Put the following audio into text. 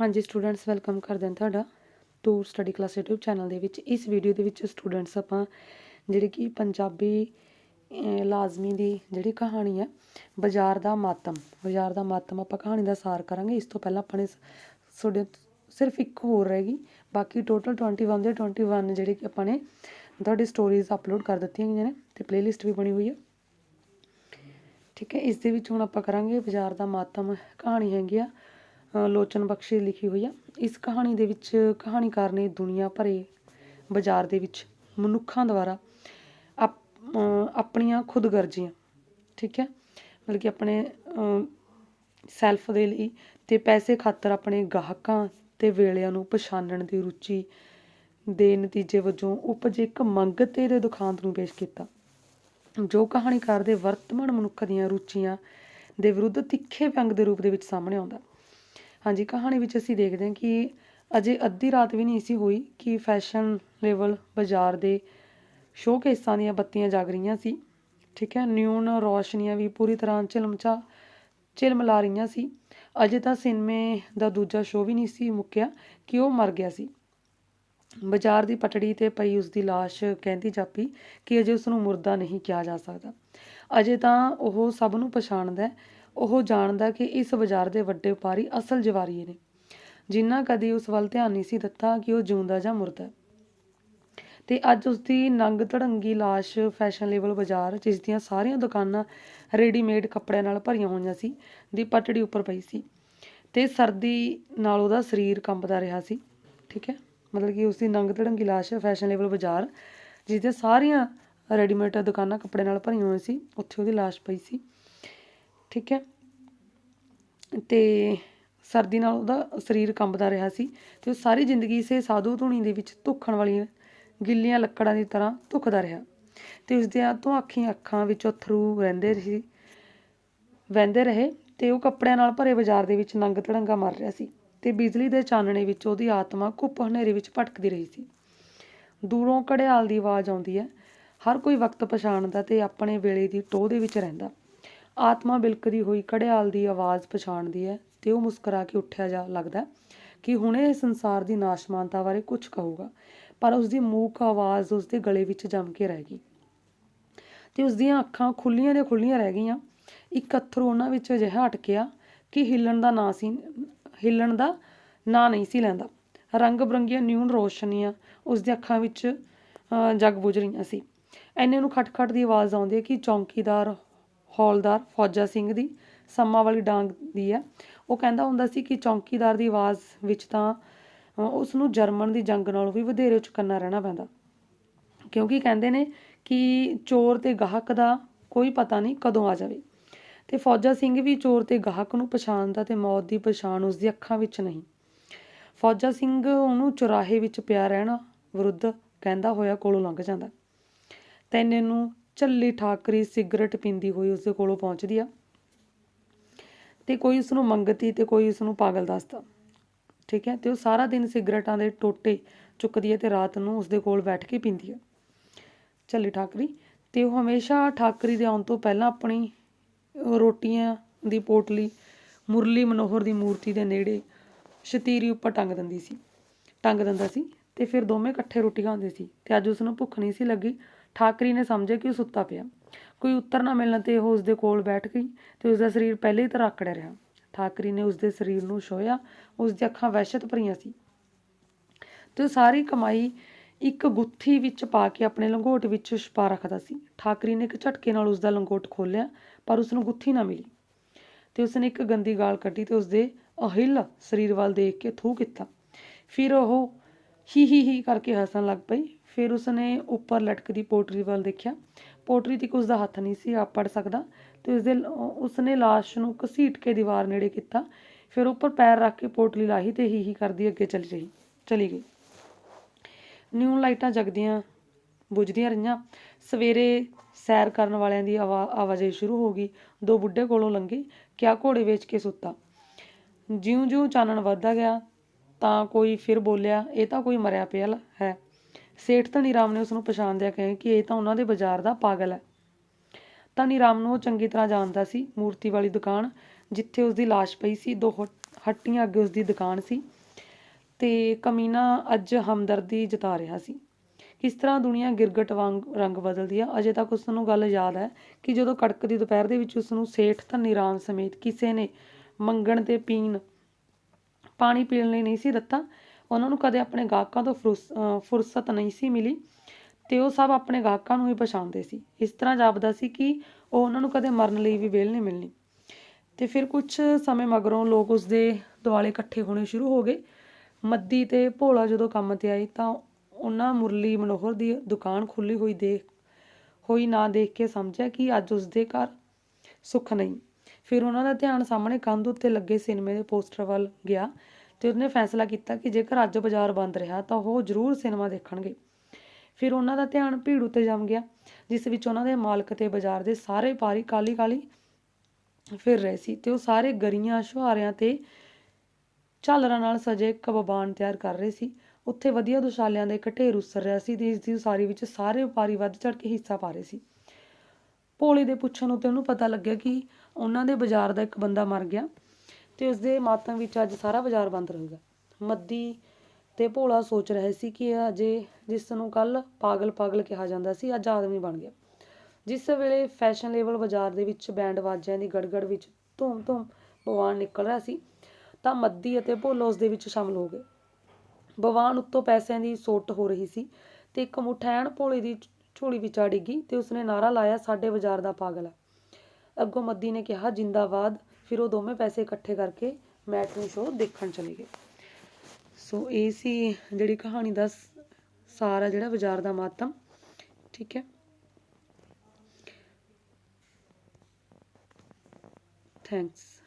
ਹਾਂਜੀ students welcome ਕਰਦੇ ਹਾਂ ਤੁਹਾਡਾ tour study class YouTube channel ਦੇ ਵਿੱਚ। ਇਸ ਵੀਡੀਓ ਦੇ ਵਿੱਚ ਸਟੂਡੈਂਟਸ ਆਪਾਂ ਜਿਹੜੇ ਕਿ ਪੰਜਾਬੀ ਲਾਜ਼ਮੀ ਦੀ ਜਿਹੜੀ ਕਹਾਣੀ ਹੈ, ਬਾਜ਼ਾਰ ਦਾ ਮਾਤਮ, ਬਾਜ਼ਾਰ ਦਾ ਮਾਤਮ ਆਪਾਂ ਕਹਾਣੀ ਦਾ ਸਾਰ ਕਰਾਂਗੇ। ਇਸ ਤੋਂ ਪਹਿਲਾਂ ਆਪਾਂ ਨੇ ਸ- ਤੁਹਾਡੇ ਸਿਰਫ ਇੱਕ ਹੋਰ ਰਹੇਗੀ ਬਾਕੀ ਟੋਟਲ 21 ਦੇ 21 ਜਿਹੜੇ ਕਿ ਆਪਾਂ ਨੇ ਤੁਹਾਡੀ ਸਟੋਰੀਜ਼ ਅਪਲੋਡ ਕਰ ਦਿੱਤੀਆਂ ਗਈਆਂ ਨੇ ਤੇ ਪਲੇਲਿਸਟ ਵੀ ਬਣੀ ਹੋਈ ਹੈ। ਠੀਕ ਹੈ, ਇਸ ਦੇ ਵਿੱਚ ਹੁਣ ਆਪਾਂ ਕਰਾਂਗੇ ਬਾਜ਼ਾਰ ਦਾ ਮਾਤਮ ਕਹਾਣੀ ਹੈਗੀ ਆ। ਲੋਚਨ ਬਖਸ਼ੀ ਲਿਖੀ ਹੋਈ ਆ। ਇਸ ਕਹਾਣੀ ਦੇ ਵਿੱਚ ਕਹਾਣੀਕਾਰ ਨੇ ਦੁਨੀਆ ਭਰੇ ਬਾਜ਼ਾਰ ਦੇ ਵਿੱਚ ਮਨੁੱਖਾਂ ਦੁਆਰਾ ਆਪਣੀਆਂ ਖੁਦਗਰਜ਼ੀਆਂ ਠੀਕ ਹੈ? ਮਤਲਬ ਕਿ ਆਪਣੇ ਸੈਲਫ ਦੇ ਲਈ ਤੇ ਪੈਸੇ ਖਾਤਰ ਆਪਣੇ ਗਾਹਕਾਂ ਤੇ ਵੇਲਿਆਂ ਨੂੰ ਪਛਾਣਨ ਦੀ ਰੁਚੀ ਦੇ ਨਤੀਜੇ ਵਜੋਂ ਉਪਜ ਇੱਕ ਮੰਗਤੇ ਦੇ ਦੁਖਾਂਤ ਨੂੰ ਪੇਸ਼ ਕੀਤਾ। ਜੋ ਕਹਾਣੀਕਾਰ ਦੇ ਵਰਤਮਾਨ ਮਨੁੱਖ ਦੀਆਂ ਰੁਚੀਆਂ ਦੇ ਵਿਰੁੱਧ ਤਿੱਖੇ ਵਿਅੰਗ ਦੇ ਰੂਪ ਦੇ ਵਿੱਚ ਸਾਹਮਣੇ ਆਉਂਦਾ। ਹਾਂਜੀ, ਕਹਾਣੀ ਵਿੱਚ ਅਸੀਂ ਦੇਖਦੇ ਹਾਂ ਕਿ ਅਜੇ ਅੱਧੀ ਰਾਤ ਵੀ ਨਹੀਂ ਸੀ ਹੋਈ ਕਿ ਫੈਸ਼ਨ ਲੈਵਲ ਬਾਜ਼ਾਰ ਦੇ ਸ਼ੋਕੇਸਾਂ ਦੀਆਂ ਬੱਤੀਆਂ ਜਗ ਰਹੀਆਂ ਸੀ। ਠੀਕ ਹੈ ਨਿਊਨ ਰੋਸ਼ਨੀਆਂ ਵੀ ਪੂਰੀ ਤਰ੍ਹਾਂ ਝਿਲਮਚਾ ਝਿਲਮਲਾ ਰਹੀਆਂ ਸੀ। ਅਜੇ ਤਾਂ ਸਿਨੇਮੇ ਦਾ ਦੂਜਾ ਸ਼ੋਅ ਵੀ ਨਹੀਂ ਸੀ ਮੁੱਕਿਆ ਕਿ ਉਹ ਮਰ ਗਿਆ ਸੀ। ਬਾਜ਼ਾਰ ਦੀ ਪਟੜੀ ਤੇ ਪਈ ਉਸ ਦੀ ਲਾਸ਼ ਕਹਿੰਦੀ ਜਾਪੀ ਕਿ ਅਜੇ ਉਸ ਨੂੰ ਮੁਰਦਾ ਨਹੀਂ ਕਿਹਾ ਜਾ ਸਕਦਾ। ਅਜੇ ਤਾਂ ਉਹ ਸਭ ਨੂੰ ਪਛਾਣਦਾ ਹੈ ਉਹ ਜਾਣਦਾ ਕਿ ਇਸ ਬਾਜ਼ਾਰ ਦੇ ਵੱਡੇ ਵਪਾਰੀ ਅਸਲ ਜਵਾਰੀਏ ਨੇ। ਜਿਨ੍ਹਾਂ ਕਦੀ ਉਸ ਵੱਲ ਧਿਆਨ ਨਹੀਂ ਸੀ ਦਿੱਤਾ ਕਿ ਉਹ ਜਿਉਂਦਾ ਜਾਂ ਮੁਰਦਾ ਹੈ। ਤੇ ਅੱਜ ਉਸ ਦੀ ਨੰਗ ਧੜੰਗੀ ਲਾਸ਼ ਫੈਸ਼ਨਲੇਬਲ ਬਾਜ਼ਾਰ, ਜਿਸ ਦੀਆਂ ਸਾਰੀਆਂ ਦੁਕਾਨਾਂ ਰੈਡੀਮੇਡ ਕੱਪੜਿਆਂ ਨਾਲ ਭਰੀਆਂ ਹੋਈਆਂ ਸੀ, ਦੀ ਪਟੜੀ ਉੱਪਰ ਪਈ ਸੀ ਤੇ ਸਰਦੀ ਨਾਲ ਉਹਦਾ ਸਰੀਰ ਕੰਬਦਾ ਰਿਹਾ ਸੀ। ਠੀਕ ਹੈ? ਮਤਲਬ ਕਿ ਉਸ ਦੀ ਨੰਗ ਧੜੰਗੀ ਲਾਸ਼ ਫੈਸ਼ਨਲੇਬਲ ਬਾਜ਼ਾਰ, ਜਿਸ ਦੀਆਂ ਸਾਰੀਆਂ ਰੈਡੀਮੇਡ ਦੁਕਾਨਾਂ ਕੱਪੜੇ ਨਾਲ ਭਰੀਆਂ ਹੋਈਆਂ ਸੀ, ਉੱਥੇ ਉਹਦੀ ਲਾਸ਼ ਪਈ ਸੀ। ਠੀਕ ਹੈ। ਤੇ ਸਰਦੀ ਨਾਲ ਉਹਦਾ ਸਰੀਰ ਕੰਬਦਾ ਰਿਹਾ ਸੀ ਤੇ ਉਹ ਸਾਰੀ ਜ਼ਿੰਦਗੀ ਇਸੇ ਸਾਧੂ ਧੂਣੀ ਦੇ ਵਿੱਚ ਧੁੱਖਣ ਵਾਲੀਆਂ ਗਿੱਲੀਆਂ ਲੱਕੜਾਂ ਦੀ ਤਰ੍ਹਾਂ ਧੁਖਦਾ ਰਿਹਾ ਤੇ ਉਸ ਦੀਆਂ ਅੱਖੀਆਂ ਅੱਖਾਂ ਵਿੱਚ ਅਥਰੂ ਰਹਿੰਦੇ ਸੀ ਵਹਿੰਦੇ ਰਹੇ ਤੇ ਉਹ ਕੱਪੜਿਆਂ ਨਾਲ ਭਰੇ ਬਾਜ਼ਾਰ ਦੇ ਵਿੱਚ ਨੰਗ ਤੜੰਗਾ ਮਰ ਰਿਹਾ ਸੀ ਤੇ ਬਿਜਲੀ ਦੇ ਚਾਨਣੇ ਵਿੱਚ ਉਹਦੀ ਆਤਮਾ ਘੁੱਪ ਹਨੇਰੇ ਵਿੱਚ ਭਟਕਦੀ ਰਹੀ ਸੀ। ਦੂਰੋਂ ਘੜਿਆਲ ਦੀ ਆਵਾਜ਼ ਆਉਂਦੀ ਹੈ, ਹਰ ਕੋਈ ਵਕਤ ਪਛਾਣਦਾ ਤੇ ਆਪਣੇ ਵੇਲੇ ਦੀ ਟੋਹ ਦੇ ਵਿੱਚ ਰਹਿੰਦਾ। ਆਤਮਾ ਬਿਲਕਦੀ ਹੋਈ ਘੜਿਆਲ ਦੀ ਆਵਾਜ਼ ਪਛਾਣਦੀ ਹੈ ਤੇ ਉਹ ਮੁਸਕਰਾ ਕੇ ਉੱਠਿਆ ਜਾ ਲੱਗਦਾ ਕਿ ਹੁਣੇ ਇਹ ਸੰਸਾਰ ਦੀ ਨਾਸ਼ਮਾਨਤਾ ਬਾਰੇ ਕੁਝ ਕਹੂਗਾ, ਪਰ ਉਸ ਦੀ ਮੂਕ ਆਵਾਜ਼ ਉਸ ਦੇ ਗਲੇ ਵਿੱਚ ਜੰਮ ਕੇ ਰਹਿ ਗਈ ਤੇ ਉਸ ਦੀਆਂ ਅੱਖਾਂ ਖੁੱਲੀਆਂ ਦੇ ਖੁੱਲੀਆਂ ਰਹਿ ਗਈਆਂ। ਇੱਕ ਅੱਥਰੂ ਉਹਨਾਂ ਵਿੱਚ ਅਜਿਹਾ ਅਟਕਿਆ ਕਿ ਹਿੱਲਣ ਦਾ ਨਾਂ ਸੀ, ਹਿੱਲਣ ਦਾ ਨਾਂ ਨਹੀਂ ਸੀ ਲੈਂਦਾ। ਰੰਗ ਬਰੰਗੀਆਂ ਨਿਊਨ ਰੋਸ਼ਨੀਆਂ ਉਸ ਦੀਆਂ ਅੱਖਾਂ ਵਿੱਚ ਜਗ ਬੁਝ ਰਹੀਆਂ ਸੀ। ਐਨੇ ਨੂੰ ਖਟਖਟ ਦੀ ਆਵਾਜ਼ ਆਉਂਦੀ ਹੈ ਕਿ ਚੌਂਕੀਦਾਰ ਹੌਲਦਾਰ ਫੌਜਾ ਸਿੰਘ ਦੀ ਸੰਮਾ ਵਾਲੀ ਡਾਂਗ ਦੀ ਹੈ। ਉਹ ਕਹਿੰਦਾ ਹੁੰਦਾ ਸੀ ਕਿ ਚੌਂਕੀਦਾਰ ਦੀ ਆਵਾਜ਼ ਵਿੱਚ ਤਾਂ ਅ, ਉਸ ਨੂੰ ਜਰਮਨ ਦੀ ਜੰਗ ਨਾਲੋਂ ਵੀ ਵਧੇਰੇ ਚੁਕੰਨਾ ਰਹਿਣਾ ਪੈਂਦਾ। ਕਿਉਂਕਿ ਕਹਿੰਦੇ ਨੇ ਕਿ ਚੋਰ ਤੇ ਗਾਹਕ ਦਾ ਕੋਈ ਪਤਾ ਨਹੀਂ ਕਦੋਂ ਆ ਜਾਵੇ। ਤੇ ਫੌਜਾ ਸਿੰਘ ਵੀ ਚੋਰ ਤੇ ਗਾਹਕ ਨੂੰ ਪਛਾਣਦਾ ਤੇ ਮੌਤ ਦੀ ਪਛਾਣ ਉਸ ਦੀ ਅੱਖਾਂ ਵਿੱਚ ਨਹੀਂ। ਫੌਜਾ ਸਿੰਘ ਉਹਨੂੰ ਚੁਰਾਹੇ ਵਿੱਚ ਪਿਆ ਰਹਿਣਾ ਵਿਰੁੱਧ ਕਹਿੰਦਾ ਹੋਇਆ ਕੋਲੋਂ ਲੰਘ ਜਾਂਦਾ। ਤੈਨੇ ਨੂੰ ਝੱਲੀ ਠਾਕਰੀ ਸਿਗਰਟ ਪੀਂਦੀ ਹੋਈ ਉਸ ਦੇ ਕੋਲੋਂ ਪਹੁੰਚਦੀ ਆ ਤੇ ਕੋਈ ਉਸ ਨੂੰ ਮੰਗਤੀ ਤੇ ਕੋਈ ਉਸ ਨੂੰ ਪਾਗਲ ਦੱਸਦਾ। ਠੀਕ ਹੈ, ਤੇ ਉਹ ਸਾਰਾ ਦਿਨ ਸਿਗਰਟਾਂ ਦੇ ਟੋਟੇ ਚੁੱਕਦੀ ਹੈ ਤੇ ਰਾਤ ਨੂੰ ਉਸ ਦੇ ਕੋਲ ਬੈਠ ਕੇ ਪੀਂਦੀ ਹੈ। ਝੱਲੀ ਠਾਕਰੀ, ਤੇ ਉਹ ਹਮੇਸ਼ਾ ਠਾਕਰੀ ਦੇ ਆਉਣ ਤੋਂ ਪਹਿਲਾਂ ਆਪਣੀ ਰੋਟੀਆਂ ਦੀ ਪੋਟਲੀ, ਮੁਰਲੀ ਮਨੋਹਰ ਦੀ ਮੂਰਤੀ ਦੇ ਨੇੜੇ ਸ਼ਤੀਰੀ ਉੱਪਰ ਟੰਗ ਦਿੰਦੀ ਸੀ, ਟੰਗ ਦਿੰਦਾ ਸੀ ਤੇ ਫਿਰ ਦੋਵੇਂ ਇਕੱਠੇ ਰੋਟੀ ਖਾਂਦੇ ਸੀ ਤੇ ਅੱਜ ਉਸ ਨੂੰ ਭੁੱਖ ਨਹੀਂ ਸੀ ਲੱਗੀ। ਠਾਕਰੀ ਨੇ ਸਮਝਿਆ ਕਿ ਉਹ ਸੁੱਤਾ ਪਿਆ। ਕੋਈ ਉੱਤਰ ਨਾ ਮਿਲਣ ਤੇ ਉਹ ਉਸ ਦੇ ਕੋਲ ਬੈਠ ਗਈ ਤੇ ਉਸ ਦਾ ਸਰੀਰ ਪਹਿਲੇ ਹੀ ਤਰ੍ਹਾਂ ਆਕੜਿਆ ਰਿਹਾ। ਠਾਕਰੀ ਨੇ ਉਸ ਦੇ ਸਰੀਰ ਨੂੰ ਛੋਇਆ ਉਸ ਦੀਆਂ ਅੱਖਾਂ ਵਹਿਸ਼ਤ ਭਰੀਆਂ ਸੀ। ਤੇ ਉਹ ਸਾਰੀ ਕਮਾਈ ਇੱਕ ਗੁੱਥੀ ਵਿੱਚ ਪਾ ਕੇ ਆਪਣੇ ਲੰਗੋਟ ਵਿੱਚ ਛੁਪਾ ਰੱਖਦਾ ਸੀ। ਠਾਕਰੀ ਨੇ ਇੱਕ ਝਟਕੇ ਨਾਲ ਉਸ ਦਾ ਲੰਗੋਟ ਖੋਲ੍ਹਿਆ, ਪਰ ਉਸ ਨੂੰ ਗੁੱਥੀ ਨਾ ਮਿਲੀ। ਤੇ ਉਸਨੇ ਇੱਕ ਗੰਦੀ ਗਾਲ ਕੱਢੀ ਤੇ ਉਸਦੇ ਅਹਿਲ ਸਰੀਰ ਵੱਲ ਦੇਖ ਕੇ ਥੂ ਕੀਤਾ। ਫਿਰ ਉਹ ਹੀ ਹੀ ਹੀ ਕਰਕੇ ਹੱਸਣ ਲੱਗ ਪਈ। ਫਿਰ ਉਸਨੇ ਉੱਪਰ ਲਟਕਦੀ ਪੋਟਰੀ ਵੱਲ ਦੇਖਿਆ। ਪੋਟਰੀ ਤੇ ਉਸ ਦਾ ਹੱਥ ਨਹੀਂ ਸੀ ਆਪ ਪੜ ਸਕਦਾ ਤੇ ਉਸਦੇ ਉਸਨੇ ਲਾਸ਼ ਨੂੰ ਘਸੀਟ ਕੇ ਦੀਵਾਰ ਨੇੜੇ ਕੀਤਾ। ਫਿਰ ਉੱਪਰ ਪੈਰ ਰੱਖ ਕੇ ਪੋਟਲੀ ਲਾਹੀ ਤੇ ਹੀ ਹੀ ਕਰਦੀ ਅੱਗੇ ਚਲੀ ਰਹੀ, ਚਲੀ ਗਈ। ਨਿਊ ਲਾਈਟਾਂ ਜਗਦੀਆਂ ਬੁਝਦੀਆਂ ਰਹੀਆਂ। ਸਵੇਰੇ ਸੈਰ ਕਰਨ ਵਾਲਿਆਂ ਦੀ ਆਵਾ, ਆਵਾਜਾਈ ਸ਼ੁਰੂ ਹੋ ਗਈ। ਦੋ ਬੁੱਢੇ ਕੋਲੋਂ ਲੰਘੇ। ਕਿਆ ਘੋੜੇ ਵੇਚ ਕੇ ਸੁੱਤਾ। ਜਿਉਂ-ਜਿਉਂ ਚਾਨਣ ਵੱਧਦਾ ਗਿਆ ਤਾਂ ਕੋਈ ਫਿਰ ਬੋਲਿਆ, ਇਹ ਤਾਂ ਕੋਈ ਮਰਿਆ ਪਿਆ ਹੈ। ਸੇਠ ਧਨੀ ਰਾਮ ਨੇ ਉਸ ਨੂੰ ਪਛਾਣਦਿਆਂ ਕਿਹਾ ਕਿ ਇਹ ਤਾਂ ਉਹਨਾਂ ਦੇ ਬਾਜ਼ਾਰ ਦਾ ਪਾਗਲ ਹੈ। ਧਨੀ ਰਾਮ ਨੂੰ ਉਹ ਚੰਗੀ ਤਰ੍ਹਾਂ ਜਾਣਦਾ ਸੀ, ਮੂਰਤੀ ਵਾਲੀ ਦੁਕਾਨ ਜਿੱਥੇ ਉਸ ਦੀ ਲਾਸ਼ ਪਈ ਸੀ, ਦੋ ਹੱਟੀਆਂ ਅੱਗੇ ਉਸ ਦੀ ਦੁਕਾਨ ਸੀ ਤੇ ਕਮੀਨਾ ਅੱਜ ਹਮਦਰਦੀ ਜਤਾ ਰਿਹਾ ਸੀ। ਕਿਸ ਤਰ੍ਹਾਂ ਦੁਨੀਆ ਗਿਰਗਟ ਵਾਂਗ ਰੰਗ ਬਦਲਦੀ ਆ, ਅਜੇ ਤੱਕ ਉਸ ਨੂੰ ਗੱਲ ਯਾਦ ਹੈ ਕਿ ਜਦੋਂ ਕੜਕ ਦੀ ਦੁਪਹਿਰ ਦੇ ਵਿੱਚ ਉਸ ਨੂੰ ਸੇਠ ਧਨੀ ਰਾਮ ਸਮੇਤ ਕਿਸੇ ਨੇ ਮੰਗਣ ਤੇ ਪੀਣ ਪਾਣੀ ਪੀਣ ਲਈ ਨਹੀਂ ਸੀ ਦਿੱਤਾ। ਉਹਨਾਂ ਨੂੰ ਕਦੇ ਆਪਣੇ ਗਾਹਕਾਂ ਤੋਂ ਫੁਰਸ- ਫੁਰਸਤ ਨਹੀਂ ਸੀ ਮਿਲੀ ਤੇ ਉਹ ਸਭ ਆਪਣੇ ਗਾਹਕਾਂ ਨੂੰ ਹੀ ਪਛਾਣਦੇ ਸੀ। ਇਸ ਤਰ੍ਹਾਂ ਜਾਪਦਾ ਸੀ ਕਿ ਉਹ ਉਹਨਾਂ ਨੂੰ ਕਦੇ ਮਰਨ ਲਈ ਵੀ ਵੇਲ ਨਹੀਂ ਮਿਲਣੀ। ਤੇ ਫਿਰ ਕੁਝ ਸਮੇਂ ਮਗਰੋਂ ਲੋਕ ਉਸ ਦੇ ਦੁਆਲੇ ਇਕੱਠੇ ਹੋਣੇ ਸ਼ੁਰੂ ਹੋ ਗਏ। ਮੱਦੀ ਤੇ ਭੋਲਾ ਜਦੋਂ ਕੰਮ ਤੇ ਆਈ ਤਾਂ ਉਹਨਾਂ ਮੁਰਲੀ ਮਨੋਹਰ ਦੀ ਦੁਕਾਨ ਖੁੱਲੀ ਹੋਈ ਦੇਖ, ਹੋਈ ਨਾ ਦੇਖ ਕੇ ਸਮਝਿਆ ਕਿ ਅੱਜ ਉਸ ਦੇ ਘਰ ਸੁੱਖ ਨਹੀਂ। ਫਿਰ ਉਹਨਾਂ ਦਾ ਧਿਆਨ ਸਾਹਮਣੇ ਕੰਧ ਉੱਤੇ ਲੱਗੇ ਸਿਨੇਮੇ ਦੇ ਪੋਸਟਰ ਵੱਲ ਗਿਆ ਤੇ ਉਹਨੇ ਫੈਸਲਾ ਕੀਤਾ ਕਿ ਜੇਕਰ ਅੱਜ ਬਾਜ਼ਾਰ ਬੰਦ ਰਿਹਾ ਤਾਂ ਉਹ ਜ਼ਰੂਰ ਸਿਨੇਮਾ ਦੇਖਣਗੇ। ਫਿਰ ਉਹਨਾਂ ਦਾ ਧਿਆਨ ਭੀੜ ਉੱਤੇ ਜਮ ਗਿਆ, ਜਿਸ ਵਿੱਚ ਉਹਨਾਂ ਦੇ ਮਾਲਕ ਤੇ ਬਾਜ਼ਾਰ ਦੇ ਸਾਰੇ ਪਾਰੀ ਕਾਲੀ ਕਾਲੀ ਫਿਰ ਰਹੇ ਸੀ ਤੇ ਉਹ ਸਾਰੇ ਗਰੀਆਂ ਸ਼ੁਹਾਰਿਆਂ ਤੇ ਝਾਲਰਾਂ ਨਾਲ ਸਜੇ ਇੱਕ ਤਿਆਰ ਕਰ ਰਹੇ ਸੀ। ਉੱਥੇ ਵਧੀਆ ਦੁਸ਼ਾਲਿਆਂ ਦਾ ਇੱਕ ਢੇਰ ਉਸਰ ਰਿਹਾ ਸੀ ਤੇ ਇਸ ਦੀ ਉਸਾਰੀ ਵਿੱਚ ਸਾਰੇ ਵਪਾਰੀ ਵੱਧ ਚੜ ਕੇ ਹਿੱਸਾ ਪਾ ਰਹੇ ਸੀ। ਭੋਲੇ ਦੇ ਪੁੱਛਣ ਉੱਤੇ ਉਹਨੂੰ ਪਤਾ ਲੱਗਿਆ ਕਿ ਉਹਨਾਂ ਦੇ ਬਾਜ਼ਾਰ ਦਾ ਇੱਕ ਬੰਦਾ ਮਰ ਗਿਆ ਅਤੇ ਉਸਦੇ ਮਾਤਮ ਵਿੱਚ ਅੱਜ ਸਾਰਾ ਬਾਜ਼ਾਰ ਬੰਦ ਰਹੂਗਾ ਮੱਦੀ ਤੇ ਭੋਲਾ ਸੋਚ ਰਹੇ ਸੀ ਕਿ ਅਜੇ ਜਿਸ ਨੂੰ ਕੱਲ ਪਾਗਲ ਪਾਗਲ ਕਿਹਾ ਜਾਂਦਾ ਸੀ, ਅੱਜ ਆਦਮੀ ਬਣ ਗਿਆ। ਜਿਸ ਵੇਲੇ ਫੈਸ਼ਨੇਬਲ ਬਾਜ਼ਾਰ ਦੇ ਵਿੱਚ ਬੈਂਡ ਵਾਜਿਆਂ ਦੀ ਗੜਗੜ ਵਿੱਚ ਧੂਮ ਧੂਮ ਬਵਾਨ ਨਿਕਲ ਰਿਹਾ ਸੀ, ਤਾਂ ਮੱਦੀ ਅਤੇ ਭੋਲਾ ਉਸ ਦੇ ਵਿੱਚ ਸ਼ਾਮਲ ਹੋ ਗਏ। ਬਵਾਨ ਉੱਤੋਂ ਪੈਸਿਆਂ ਦੀ ਸੋਟ ਹੋ ਰਹੀ ਸੀ ਤੇ ਇੱਕ ਮੁਠੈਣ ਭੋਲੇ ਦੀ ਝੋਲੀ ਵਿੱਚ ਆ ਡਿੱਗੀ ਤੇ ਉਸਨੇ ਨਾਰਾ ਲਾਇਆ, ਸਾਡੇ ਬਾਜ਼ਾਰ ਦਾ ਪਾਗਲ ਆ। ਅੱਗੋਂ ਮੱਦੀ ਨੇ ਕਿਹਾ, ਜਿੰਦਾਬਾਦ। ਫਿਰ ਉਹ ਦੋਵੇਂ ਪੈਸੇ ਇਕੱਠੇ ਕਰਕੇ ਮੈਟਨੀ ਸ਼ੋਅ ਦੇਖਣ ਚਲੇ ਗਏ। ਸੋ ਇਹ ਸੀ ਜਿਹੜੀ ਕਹਾਣੀ ਦਾ ਸਾਰਾ ਜਿਹੜਾ ਬਾਜ਼ਾਰ ਦਾ ਮਾਤਮ ਠੀਕ ਹੈ? ਥੈਂਕਸ